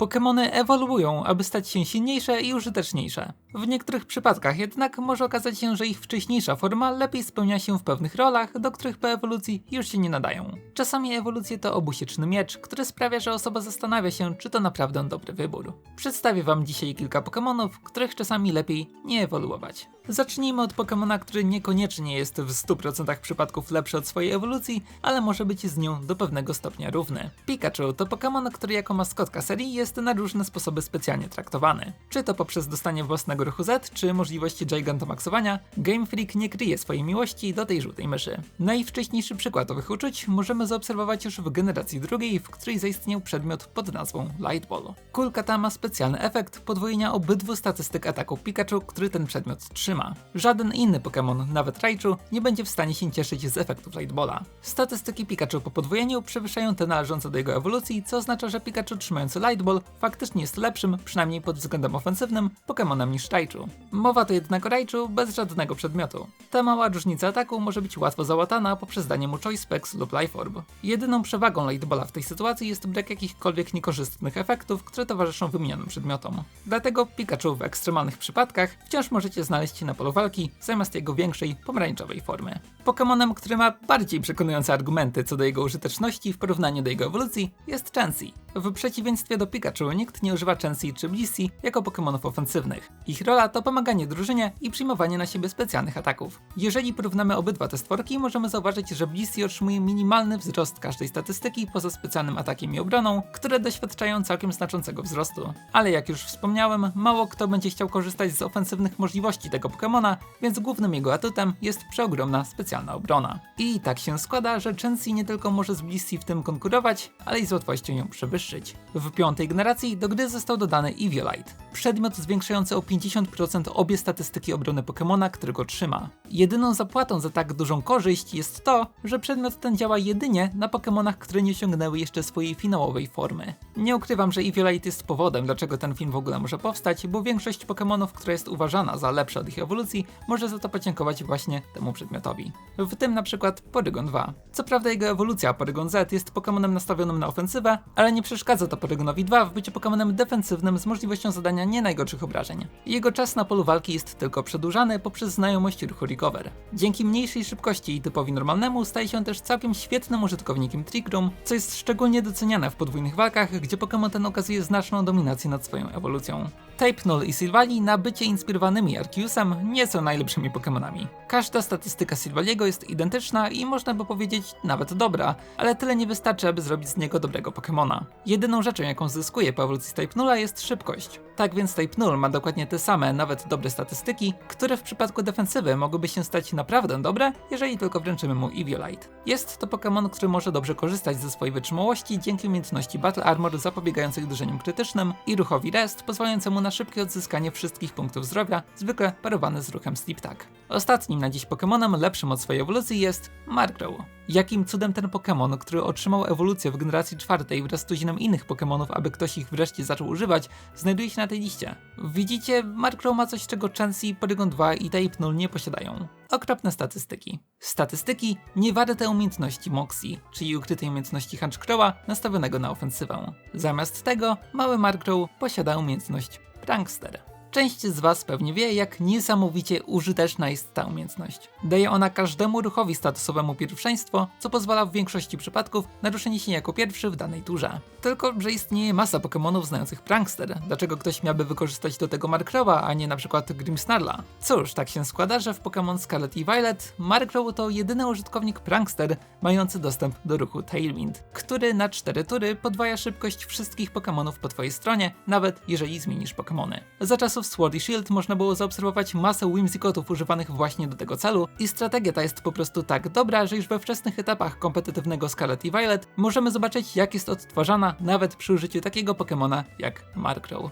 Pokémony ewoluują, aby stać się silniejsze i użyteczniejsze. W niektórych przypadkach jednak może okazać się, że ich wcześniejsza forma lepiej spełnia się w pewnych rolach, do których po ewolucji już się nie nadają. Czasami ewolucje to obusieczny miecz, który sprawia, że osoba zastanawia się, czy to naprawdę dobry wybór. Przedstawię wam dzisiaj kilka Pokémonów, których czasami lepiej nie ewoluować. Zacznijmy od Pokémona, który niekoniecznie jest w 100% przypadków lepszy od swojej ewolucji, ale może być z nią do pewnego stopnia równy. Pikachu to Pokémon, który jako maskotka serii jest na różne sposoby specjalnie traktowany. Czy to poprzez dostanie własnego ruchu Z, czy możliwości gigantomaxowania, Game Freak nie kryje swojej miłości do tej żółtej myszy. Najwcześniejszy przykład owych uczuć możemy zaobserwować już w generacji drugiej, w której zaistniał przedmiot pod nazwą Light Ball. Kulka ta ma specjalny efekt podwojenia obydwu statystyk ataku Pikachu, który ten przedmiot trzyma. Żaden inny Pokémon, nawet Raichu, nie będzie w stanie się cieszyć z efektów Lightballa. Statystyki Pikachu po podwojeniu przewyższają te należące do jego ewolucji, co oznacza, że Pikachu trzymający Lightball faktycznie jest lepszym, przynajmniej pod względem ofensywnym, Pokémonem niż Raichu. Mowa to jednak o Raichu bez żadnego przedmiotu. Ta mała różnica ataku może być łatwo załatana poprzez danie mu Choice Specs lub Life Orb. Jedyną przewagą Lightballa w tej sytuacji jest brak jakichkolwiek niekorzystnych efektów, które towarzyszą wymienionym przedmiotom. Dlatego Pikachu w ekstremalnych przypadkach wciąż możecie znaleźć na polu walki zamiast jego większej pomarańczowej formy. Pokémonem, który ma bardziej przekonujące argumenty co do jego użyteczności w porównaniu do jego ewolucji jest Chansey. W przeciwieństwie do Pikachu nikt nie używa Chansey czy Blissey jako Pokémonów ofensywnych. Ich rola to pomaganie drużynie i przyjmowanie na siebie specjalnych ataków. Jeżeli porównamy obydwa te stworki, możemy zauważyć, że Blissey otrzymuje minimalny wzrost każdej statystyki poza specjalnym atakiem i obroną, które doświadczają całkiem znaczącego wzrostu. Ale jak już wspomniałem, mało kto będzie chciał korzystać z ofensywnych możliwości tego Pokémona, więc głównym jego atutem jest przeogromna specjalna obrona. I tak się składa, że Chansey nie tylko może z Blissey w tym konkurować, ale i z łatwością ją przewyższyć. W piątej generacji do gry został dodany Eviolite, przedmiot zwiększający o 50% obie statystyki obrony Pokémona, którego trzyma. Jedyną zapłatą za tak dużą korzyść jest to, że przedmiot ten działa jedynie na Pokémonach, które nie osiągnęły jeszcze swojej finałowej formy. Nie ukrywam, że Eviolite jest powodem, dlaczego ten film w ogóle może powstać, bo większość Pokémonów, która jest uważana za lepsza od ich ewolucji, może za to podziękować właśnie temu przedmiotowi. W tym na przykład Porygon 2. Co prawda jego ewolucja Porygon Z jest Pokémonem nastawionym na ofensywę, ale nie przeszkadza to Porygonowi 2 w byciu Pokémonem defensywnym z możliwością zadania nie najgorszych obrażeń. Jego czas na polu walki jest tylko przedłużany poprzez znajomość ruchu Recover. Dzięki mniejszej szybkości i typowi normalnemu staje się też całkiem świetnym użytkownikiem Trick Room, co jest szczególnie doceniane w podwójnych walkach, gdzie Pokémon ten okazuje znaczną dominację nad swoją ewolucją. Tape Null i Silvally na bycie inspirowanymi Arceusem nie są najlepszymi Pokémonami. Każda statystyka Silvaliego jest identyczna i można by powiedzieć nawet dobra, ale tyle nie wystarczy, aby zrobić z niego dobrego Pokémona. Jedyną rzeczą, jaką zyskuje po ewolucji Tape Nulla jest szybkość. Tak więc Tape Null ma dokładnie te same, nawet dobre statystyki, które w przypadku defensywy mogłyby się stać naprawdę dobre, jeżeli tylko wręczymy mu Eviolite. Jest to Pokémon, który może dobrze korzystać ze swojej wytrzymałości dzięki umiejętności Battle Armor zapobiegających uderzeniom krytycznym i ruchowi Rest pozwalającemu na szybkie odzyskanie wszystkich punktów zdrowia, zwykle parowany z ruchem Sleep Tag. Ostatnim na dziś Pokémonem lepszym od swojej ewolucji jest Markrow. Jakim cudem ten Pokémon, który otrzymał ewolucję w generacji czwartej wraz z tuziną innych Pokémonów, aby ktoś ich wreszcie zaczął używać, znajduje się na tej liście. Widzicie, Markrow ma coś, czego Chansey, Porygon 2 i Tape nie posiadają. Okropne statystyki. Statystyki nie warte umiejętności Moxie, czyli ukrytej umiejętności Hunchcrowa nastawionego na ofensywę. Zamiast tego, mały Markrow posiada umiejętność Prankster. Część z Was pewnie wie, jak niesamowicie użyteczna jest ta umiejętność. Daje ona każdemu ruchowi statusowemu pierwszeństwo, co pozwala w większości przypadków na ruszenie się jako pierwszy w danej turze. Tylko, że istnieje masa Pokémonów znających Prankster. Dlaczego ktoś miałby wykorzystać do tego Markrowa, a nie na przykład Grimmsnarla? Cóż, tak się składa, że w Pokémon Scarlet i Violet Markrow to jedyny użytkownik Prankster mający dostęp do ruchu Tailwind, który na 4 tury podwaja szybkość wszystkich Pokémonów po Twojej stronie, nawet jeżeli zmienisz Pokémony. Za czasów Sword i Shield można było zaobserwować masę Whimsicotów używanych właśnie do tego celu i strategia ta jest po prostu tak dobra, że już we wczesnych etapach kompetytywnego Scarlet i Violet możemy zobaczyć jak jest odtwarzana nawet przy użyciu takiego Pokémona jak Markrow.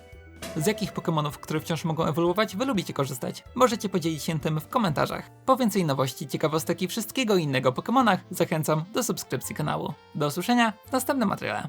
Z jakich Pokémonów, które wciąż mogą ewoluować, wy lubicie korzystać? Możecie podzielić się tym w komentarzach. Po więcej nowości, ciekawostek i wszystkiego innego Pokémonach zachęcam do subskrypcji kanału. Do usłyszenia w następnym materiale.